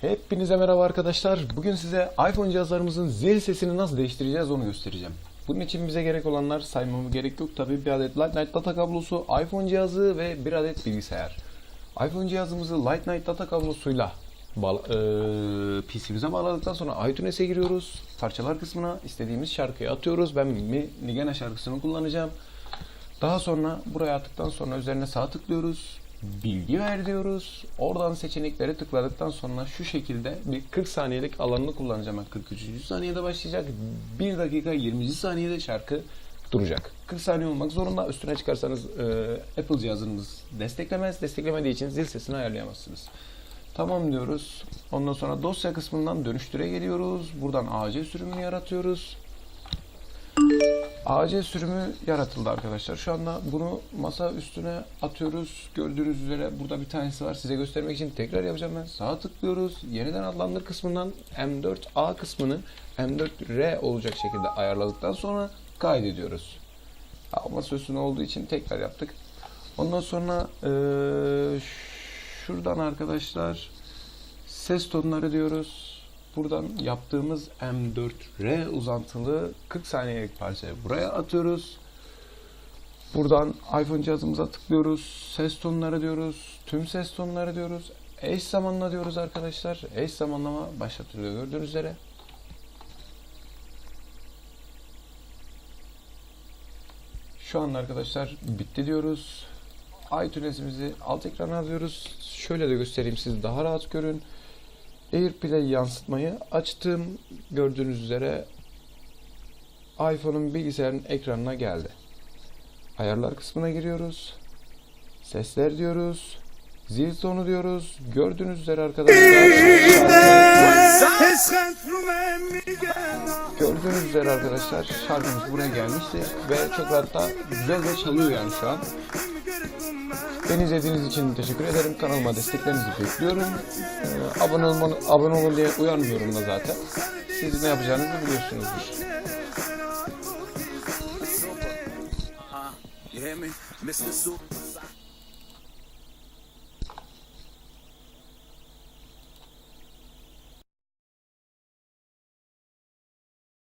Hepinize merhaba arkadaşlar. Bugün size iPhone cihazlarımızın zil sesini nasıl değiştireceğiz onu göstereceğim. Bunun için bize gerek olanlar saymama gerek yok. Tabii bir adet Lightning data kablosu, iPhone cihazı ve bir adet bilgisayar. iPhone cihazımızı Lightning data kablosuyla bağla- eee, PC'mize bağladıktan sonra iTunes'e giriyoruz. Parçalar kısmına istediğimiz şarkıyı atıyoruz. Ben Mi Nigena şarkısını kullanacağım. Daha sonra buraya attıktan sonra üzerine sağ tıklıyoruz. Bilgi ver diyoruz. Oradan seçenekleri tıkladıktan sonra şu şekilde bir 40 saniyelik alanını kullanacağım. Ben 43. saniyede başlayacak. 1 dakika 20. saniyede şarkı duracak. 40 saniye olmak zorunda. Üstüne çıkarsanız e, Apple cihazınız desteklemez. Desteklemediği için zil sesini ayarlayamazsınız. Tamam diyoruz. Ondan sonra dosya kısmından dönüştüre geliyoruz. Buradan AC sürümünü yaratıyoruz. AC sürümü yaratıldı arkadaşlar. Şu anda bunu masa üstüne atıyoruz. Gördüğünüz üzere burada bir tanesi var. Size göstermek için tekrar yapacağım ben. Sağa tıklıyoruz. Yeniden adlandır kısmından M4A kısmını M4R olacak şekilde ayarladıktan sonra kaydediyoruz. Ha, masa üstüne olduğu için tekrar yaptık. Ondan sonra eee, şuradan arkadaşlar ses tonları diyoruz. Buradan yaptığımız M4R uzantılı 40 saniyelik parçayı buraya atıyoruz. Buradan iPhone cihazımıza tıklıyoruz. Ses tonları diyoruz. Tüm ses tonları diyoruz. Eş zamanla diyoruz arkadaşlar. Eş zamanlama başlatılıyor gördüğünüz üzere. Şu anda arkadaşlar bitti diyoruz. iTunes'imizi alt ekrana alıyoruz. Şöyle de göstereyim siz daha rahat görün. AirPlay yansıtmayı açtım. Gördüğünüz üzere iPhone'un bilgisayarın ekranına geldi. Ayarlar kısmına giriyoruz. Sesler diyoruz. Zil tonu diyoruz. Gördüğünüz üzere arkadaşlar Gördüğünüz üzere arkadaşlar şarkımız buraya gelmiştir ve çok rahatta güzel de çalıyor yani şu an. Beni izlediğiniz için teşekkür ederim. Kanalıma desteklerinizi bekliyorum. Ee, abone olmanı, abone olun diye uyarmıyorum da zaten. Siz ne yapacağınızı biliyorsunuzdur. You